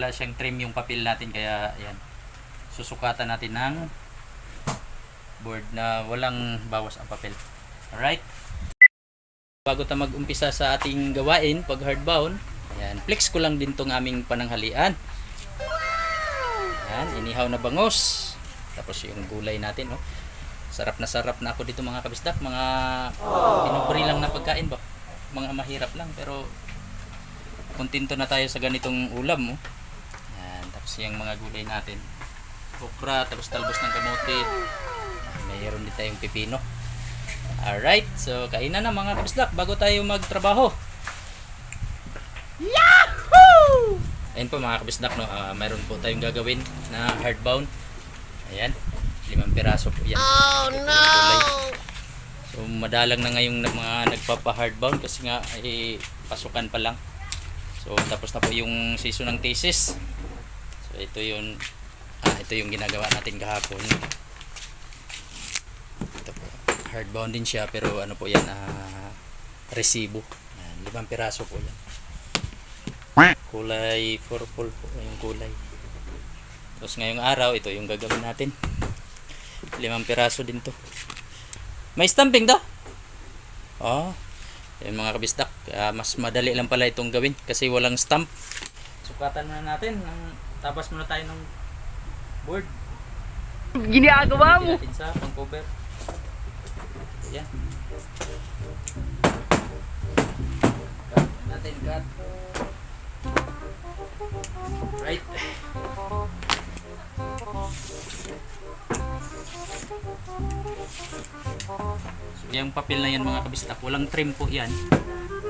Wala siyang trim yung papel natin kaya yan. Susukatan natin ng board na walang bawas ang papel. Alright? Bago tayo mag-umpisa sa ating gawain pag hardbound, ayan, flex ko lang din tong aming pananghalian. Ayan, inihaw na bangos. Tapos yung gulay natin, oh. Sarap na sarap na ako dito mga kabisdak. Mga pinupuri lang na pagkain ba? Mga mahirap lang pero kontento na tayo sa ganitong ulam, oh. Tapos yung mga gulay natin. Okra, tapos talbos ng kamote. Mayroon din tayong pipino. Alright, so kainan na mga kabisdak bago tayo magtrabaho. Yahoo! Ayun po mga kabisdak, no, ah, mayroon po tayong gagawin na hardbound. Ayan, limang piraso po yan. Oh no! So madalang na ngayong mga nagpapa-hardbound kasi nga eh, pasukan pa lang. So tapos na po yung season ng thesis. So ito yung ah, ito yung ginagawa natin kahapon. Ito po. Hardbound din siya pero ano po yan ah, resibo. Yan, limang piraso po yan. Kulay purple po yung kulay. Tapos ngayong araw ito yung gagawin natin. Limang piraso din to. May stamping daw. Oh. Yung mga kabistak, ah, mas madali lang pala itong gawin kasi walang stamp. Sukatan muna natin. Ng, tapos muna tayo ng board. Ginagawa mo. Natin sa pang cover. Yan. Cut natin cut. Right. So, yung papel na yan mga kabistak, walang trim po yan.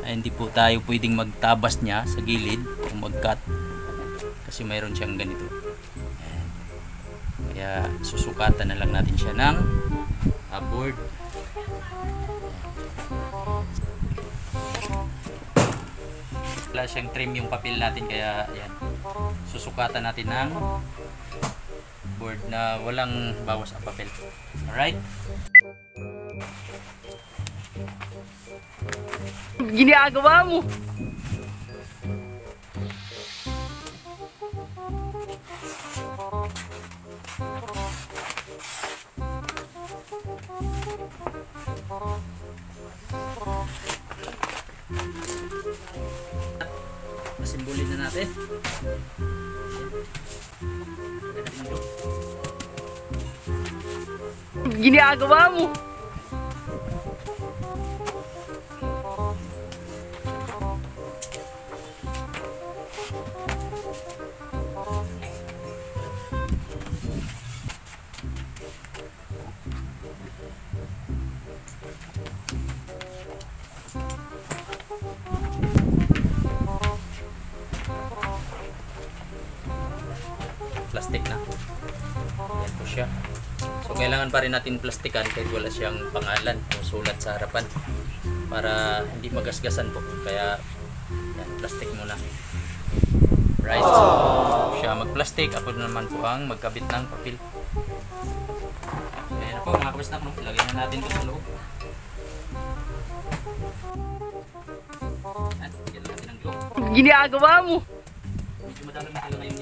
Ay, hindi po tayo pwedeng magtabas niya sa gilid o mag-cut. Kasi mayroon siyang ganito. Ayan. Kaya susukatan na lang natin siya ng board. Wala siyang trim yung papel natin kaya yan. Susukatan natin ng board na walang bawas ang papel. Alright? Ginagawa mo. Pasimbolin na natin. Ginagawa mo. Plastic na. Yan po siya. So kailangan pa rin natin plastikan kahit wala siyang pangalan o sulat sa harapan para hindi magasgasan po. Kaya yan, plastic muna. Right. So, siya mag-plastic. Ako naman po ang magkabit ng papel. Ayan na po mga kabisnak. No? Ilagay na natin ito sa loob. Ginagawa mo. Medyo madalang na ngayon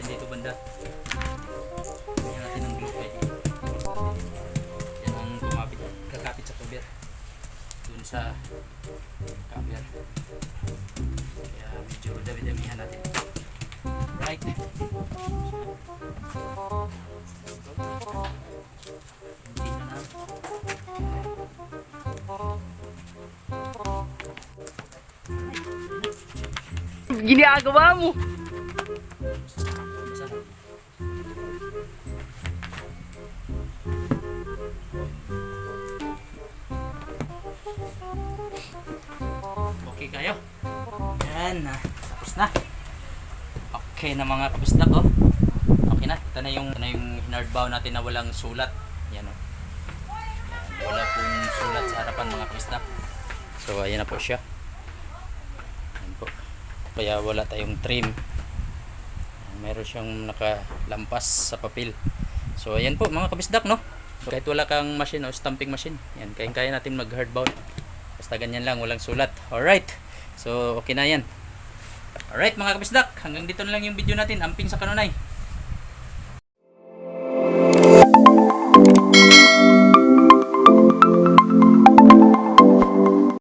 natin dito banda. Sabihin natin ng glue kay Yan ang kumapit. Kakapit sa cover. Dun sa cover. Kaya medyo dami-damihan natin. Right. Hindi na na. Ginagawa mo. Basta na. Okay kayo? Yan na. Tapos na. Okay na mga kabisdak oh. Okay na. Ito na yung, ito na yung hinardbow natin na walang sulat. Yan oh. Wala pong sulat sa harapan mga kabisdak. So ayan na po siya. Yan po. Kaya wala tayong trim. Meron siyang nakalampas sa papel. So ayan po mga kabisdak no. So, kahit wala kang machine o stamping machine. Yan, kaya kaya natin mag hardbound. Basta ganyan lang, walang sulat. Alright. So okay na yan. Alright mga kabisdak, hanggang dito na lang yung video natin. Amping sa kanunay.